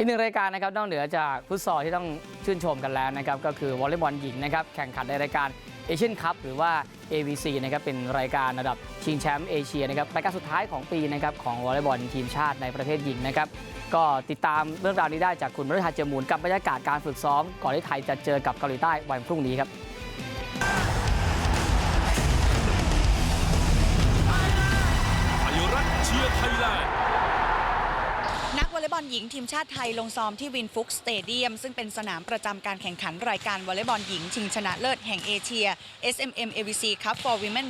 อีกหนึ่งรายการนะครับนอกเหนือจากฟุตซอลที่ต้องชื่นชมกันแล้วนะครับก็คือวอลเลย์บอลหญิงนะครับแข่งขันในรายการเอเชียนคัพหรือว่า AVC นะครับเป็นรายการระดับชิงแชมป์เอเชียนะครับรายการสุดท้ายของปีนะครับของวอลเลย์บอลทีมชาติในประเภทหญิงนะครับก็ติดตามเรื่องราวนี้ได้จากคุณมฤทัยเจมูลกับบรรยากาศการฝึกซ้อม ก่อนที่ไทยจะเจอกับเกาหลีใต้วันพรุ่งนี้ครับไทยรัฐเชียร์ไทยแลนด์ อลหญิงทีมชาติไทยลงซ้อมที่วินฟุกสเตเดียม ซึ่งเป็นสนามประจำการแข่งขันรายการวอลเลย์บอลหญิง ชิงชนะเลิศแห่งเอเชีย SMM AVC Cup for Women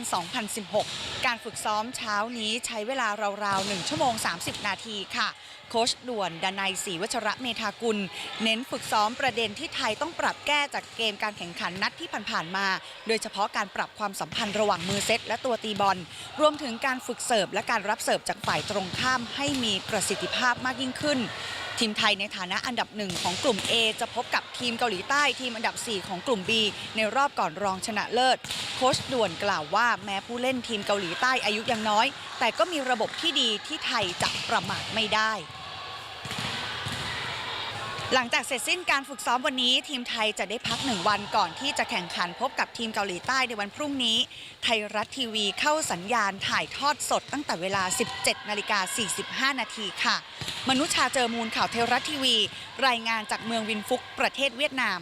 2016 การฝึกซ้อมเช้านี้ใช้เวลาราวๆ 1 ชั่วโมง 30 นาทีค่ะ โค้ชด่วนดนัยศรีวัชระเมธากุล เน้นฝึกซ้อมประเด็นที่ไทยต้องปรับแก้จากเกมการแข่งขันนัดที่ผ่านๆมา โดยเฉพาะการปรับความสัมพันธ์ระหว่างมือเซตและตัวตีบอล รวมถึงการฝึกเสิร์ฟและการรับเสิร์ฟจากฝ่ายตรงข้ามให้มีประสิทธิภาพมากยิ่งขึ้นทีมไทยในฐานะอันดับหนึ่งของกลุ่ม A จะพบกับทีมเกาหลีใต้ทีมอันดับ 4 ของกลุ่ม B ในรอบก่อนรองชนะเลิศ โค้ชด่วนกล่าวว่าแม้ผู้เล่นทีมเกาหลีใต้อายุยังน้อย แต่ก็มีระบบที่ดีที่ไทยจะประมาทไม่ได้ หลังจากเสร็จสิ้นการฝึกซ้อมวันนี้ ทีมไทยจะได้พักหนึ่งวันก่อนที่จะแข่งขันพบกับทีมเกาหลีใต้ในวันพรุ่งนี้ ไทยรัฐทีวีเข้าสัญญาณถ่ายทอดสดตั้งแต่เวลา 17นาฬิกา45 นาทีค่ะ มนุชาเจอมูลข่าวไทยรัฐทีวี รายงานจากเมืองวินฟุกประเทศเวียดนาม